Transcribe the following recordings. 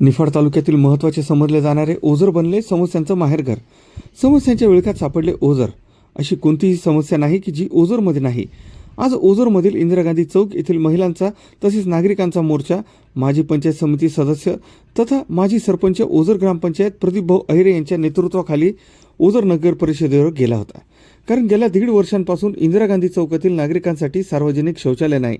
निफाड तालुक्यातील महत्त्वाचे समजले जाणारे ओझर बनले समस्यांचं माहेरघर समस्यांच्या विळख्यात सापडले ओझर. अशी कोणतीही समस्या नाही की जी ओझरमध्ये नाही. आज ओझरमधील इंदिरा गांधी चौक येथील महिलांचा तसेच नागरिकांचा मोर्चा माजी पंचायत समिती सदस्य तथा माजी सरपंच ओझर ग्रामपंचायत प्रदीप भाऊ अहिरे यांच्या नेतृत्वाखाली ओझर नगर परिषदेवर गेला होता. कारण गेल्या दीड वर्षांपासून इंदिरा गांधी चौकातील नागरिकांसाठी सार्वजनिक शौचालय नाही.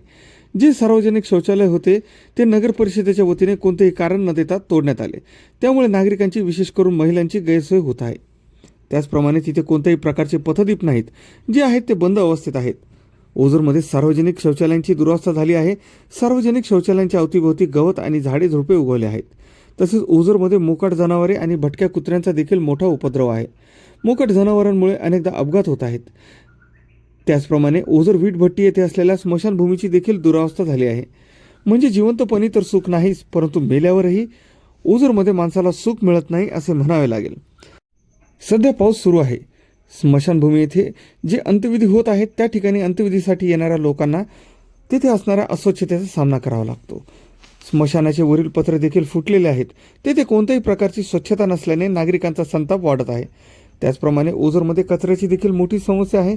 जे सार्वजनिक शौचालय होते ते नगर परिषदेच्या वतीने कोणतेही कारण न देता तोडण्यात आले. त्यामुळे नागरिकांची विशेष करून महिलांची गैरसोय होत आहे. त्याचप्रमाणे तिथे कोणत्याही प्रकारचे पथदीप नाहीत जे आहेत ते बंद अवस्थेत आहेत. ओझरमध्ये सार्वजनिक शौचालयांची दुरावस्था झाली आहे. सार्वजनिक शौचालयांच्या अवतीभोवती गवत आणि झाडे झुडपे उगवले आहेत. तसेच ओझरमध्ये मोकाट जनावरे आणि भटक्या कुत्र्यांचा देखील मोठा उपद्रव आहे. मोकाट जनावरांमुळे अनेकदा अपघात होत आहेत. त्याचप्रमाणे ओझर वीटभट्टी येथे असलेल्या स्मशानभूमीची देखील दुरावस्था झाली आहे. म्हणजे जिवंतपणी तर सुख नाहीच परंतु मेल्यावरही ओझरमध्ये माणसाला सुख मिळत नाही असे म्हणावे लागेल. सध्या पाऊस सुरू आहे. स्मशानभूमी येथे जे अंत्यविधी होत आहेत त्या ठिकाणी अंत्यविधीसाठी येणाऱ्या लोकांना तेथे असणाऱ्या अस्वच्छतेचा सामना करावा लागतो. स्मशानाचे वरील पत्रे देखील फुटलेले आहेत. तेथे कोणत्याही प्रकारची स्वच्छता नसल्याने नागरिकांचा संताप वाढत आहे. त्याचप्रमाणे ओझरमध्ये कचऱ्याची देखील मोठी समस्या आहे.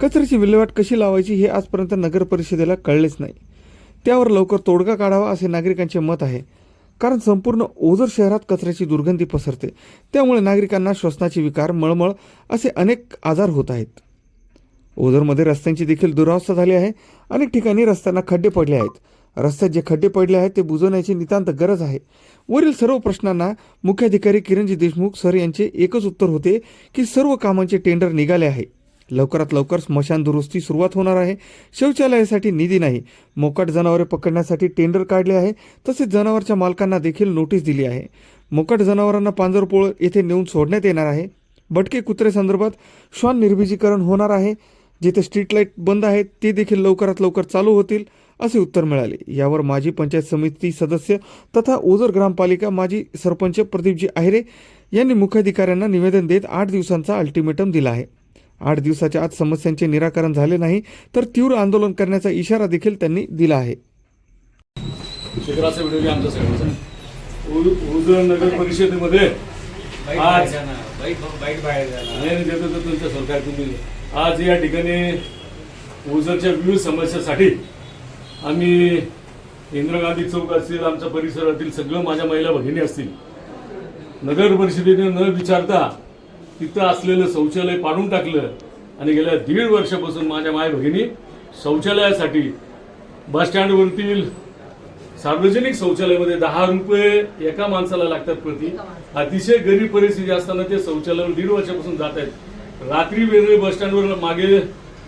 कचऱ्याची विल्हेवाट कशी लावायची हे आजपर्यंत नगर परिषदेला कळलेच नाही. त्यावर लवकर तोडगा काढावा असे नागरिकांचे मत आहे. कारण संपूर्ण ओझर शहरात कचऱ्याची दुर्गंधी पसरते. त्यामुळे नागरिकांना श्वसनाचे विकार मळमळ असे अनेक आजार होत आहेत. ओझरमध्ये रस्त्यांची देखील दुरावस्था झाली आहे. अनेक ठिकाणी रस्त्यांना खड्डे पडले आहेत. रस्त्यात जे खड्डे पडले आहेत ते बुजवण्याची नितांत गरज आहे. वरील सर्व प्रश्नांना मुख्याधिकारी किरणजी देशमुख सर यांचे एकच उत्तर होते की सर्व कामांचे टेंडर निघाले आहे. लवकरात लवकर स्मशान दुरुस्ती सुरुवात होणार आहे. शौचालयासाठी निधी नाही. मोकाट जनावरे पकडण्यासाठी टेंडर काढले आहे. तसेच जनावरच्या मालकांना देखील नोटीस दिली आहे. मोकाट जनावरांना पांजरपोळ येथे नेऊन सोडण्यात येणार आहे. भटके कुत्रे संदर्भात श्वान निर्बीजीकरण होणार आहे. जिथे स्ट्रीट लाइट बंद आहेत ते देखील लवकरात लवकर चालू होतील. असे उत्तर मिळाले. यावर माजी पंचायत समिती सदस्य तथा ओझर ग्रामपालिका माजी सरपंच प्रदीपजी आहिरे यांनी मुख्याधिकाऱ्यांना निवेदन देत आठ दिवसांचा अल्टिमेटम दिला आहे. आठ दिवसाच्या आत समस्यांचे निराकरण झाले नाही तर तीव्र आंदोलन करण्याचा इशारा देखील त्यांनी दिला आहे. नगर परिषदेमध्ये आज- आज या ठिकाणी ओझरच्या विविध समस्यासाठी आम्ही इंदिरा गांधी चौक असतील आमच्या परिसरातील सगळं माझ्या महिला भगिनी असतील. नगर परिषदेने न विचारता तिथं असलेलं शौचालय पाडून टाकलं आणि गेल्या दीड वर्षापासून माझ्या माय भगिनी शौचालयासाठी बस स्टँडवरतील सार्वजनिक शौचालयामध्ये दहा रुपये एका माणसाला लागतात प्रति. अतिशय गरीब परिस्थिती असताना ते शौचालयावर दीड वर्षापासून जात आहेत. रात्री वेगळे बस स्टँडवर मागे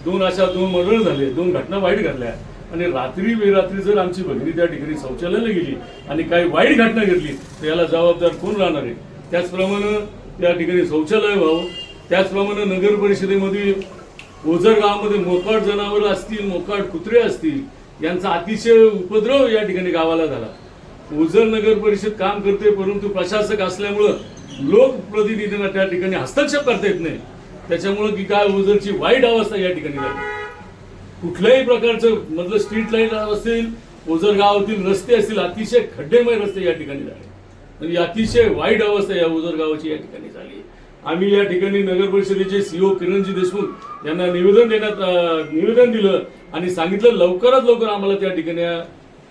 दोन अशा दोन मरण झाले दोन घटना वाईट घडल्या. आणि रात्री बेरात्री जर आमची भगिनी त्या ठिकाणी शौचालयाला गेली आणि काही वाईट घटना घडली तर याला जबाबदार कोण राहणार आहे? त्याचप्रमाणे त्या ठिकाणी शौचालय व्हावं त्याचप्रमाणे नगर परिषदेमध्ये ओझर गावामध्ये मोकाट जनावर असतील मोकाट कुत्रे असतील यांचा अतिशय उपद्रव या ठिकाणी गावाला झाला. ओझर नगर परिषद काम करते परंतु प्रशासक असल्यामुळं लोकप्रतिनिधींना त्या ठिकाणी हस्तक्षेप करता येत नाही. त्याच्यामुळं की काय ओझरची वाईट अवस्था या ठिकाणी झाली. कुठल्याही प्रकारचं मधलं स्ट्रीट लाइट असेल ओझर गावातील रस्ते असतील अतिशय खड्डेमय रस्ते या ठिकाणी झाले. म्हणजे अतिशय वाईट अवस्था या ओझर गावाची या ठिकाणी झाली. आम्ही या ठिकाणी नगर परिषदेचे सीओ किरणजी देशमुख यांना निवेदन देण्यात निवेदन दिलं आणि सांगितलं लवकरात लवकर आम्हाला त्या ठिकाणी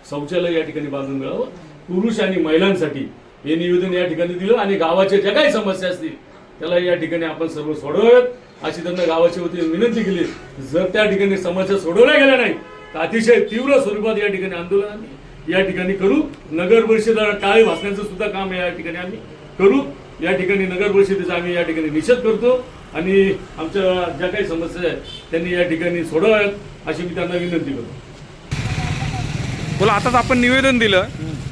शौचालय या ठिकाणी बांधून मिळावं. पुरुष आणि महिलांसाठी हे निवेदन या ठिकाणी दिलं आणि गावाच्या ज्या काही समस्या असतील त्याला या ठिकाणी आपण सर्व सोडवत अशी त्यांना गावाच्या वतीने विनंती केली. जर त्या ठिकाणी समस्या सोडवल्या गेल्या नाही तर अतिशय तीव्र स्वरूपात या ठिकाणी आंदोलन या ठिकाणी करू. नगर परिषदेला टाळे वाचण्याचं सुद्धा काम या ठिकाणी आम्ही करू. या ठिकाणी नगर परिषदेचा आम्ही या ठिकाणी निषेध करतो. आणि आमच्या ज्या काही समस्या आहेत त्यांनी या ठिकाणी सोडवाव्यात अशी मी त्यांना विनंती करतो. बोला आताच आपण निवेदन दिलं.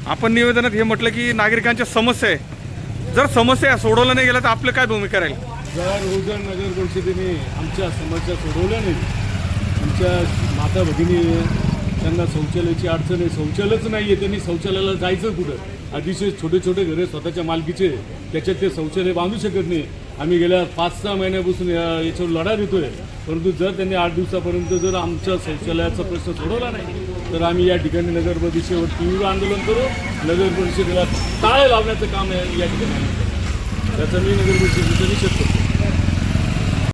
आपण निवेदनात हे म्हटलं की नागरिकांच्या समस्या आहे जर समस्या सोडवल्या नाही गेल्या तर आपलं काय भूमिका राहील? जर रोजगार नगर परिषदेने आमच्या समस्या सोडवल्या नाही आमच्या माता भगिनी त्यांना शौचालयाची अडचण आहे शौचालयच नाही आहे त्यांनी शौचालयाला जायचं कुठं? अतिशय छोटे छोटे घरे स्वतःच्या मालकीचे त्याच्यात ते शौचालय बांधू शकत नाही. आम्ही गेल्या पाच सहा महिन्यापासून या याच्यावर लढा देतोय. परंतु जर त्यांनी आठ दिवसापर्यंत जर आमच्या शौचालयाचा प्रश्न सोडवला नाही तर आम्ही या ठिकाणी नगर परिषदेवर तीव्र आंदोलन करू. नगर परिषदेला टाळे लावण्याचं काम आहे या ठिकाणी त्याचं त्याचा मी नगर परिषदेचा निषेध करतो.